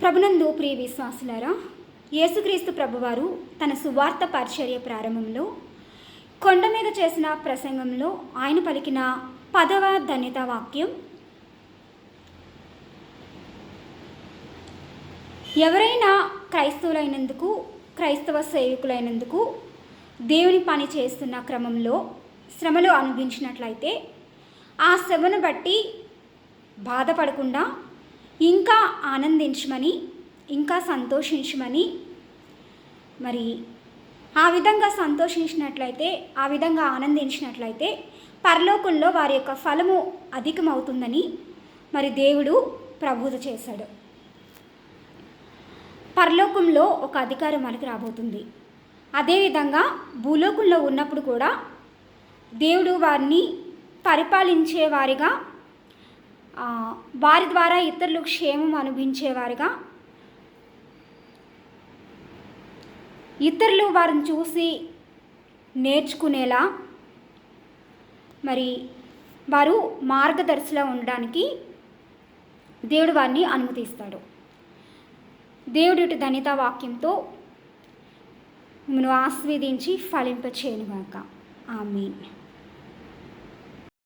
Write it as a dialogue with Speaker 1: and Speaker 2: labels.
Speaker 1: ప్రభునందు ప్రియ విశ్వాసులారా యేసుక్రీస్తు ప్రభువారు తన సువార్త పరిచర్య ప్రారంభంలో కొండ మీద చేసిన ప్రసంగంలో ఆయన పలికిన పదవ ధన్యత వాక్యం ఎవరైనా క్రైస్తవులైనందుకు క్రైస్తవ సేవకులైనందుకు దేవుని పని చేస్తున్న క్రమంలో శ్రమలు అనుభవించినట్లయితే ఆ శ్రమను బట్టి బాధపడకుండా ఇంకా ఆనందించమని ఇంకా సంతోషించమని. మరి ఆ విధంగా సంతోషించినట్లయితే ఆ విధంగా ఆనందించినట్లయితే పరలోకంలో వారి యొక్క ఫలము అధికమవుతుందని మరి దేవుడు ప్రబోధ చేశాడు. పరలోకంలో ఒక అధికారం మనకి రాబోతుంది. అదేవిధంగా భూలోకంలో ఉన్నప్పుడు కూడా దేవుడు వారిని పరిపాలించే వారిగా వారి ద్వారా ఇతరులు క్షేమం అనుభవించేవారుగా. ఇతరులు వారిని చూసి నేర్చుకునేలా మరి వారు మార్గదర్శిలా ఉండడానికి దేవుడు వారిని అనుమతిస్తాడు. దేవుడి ఇటు ధనిత వాక్యంతో మిమ్మల్ని ఆస్వాదించి ఫలింపచేయనుగాక ఆమె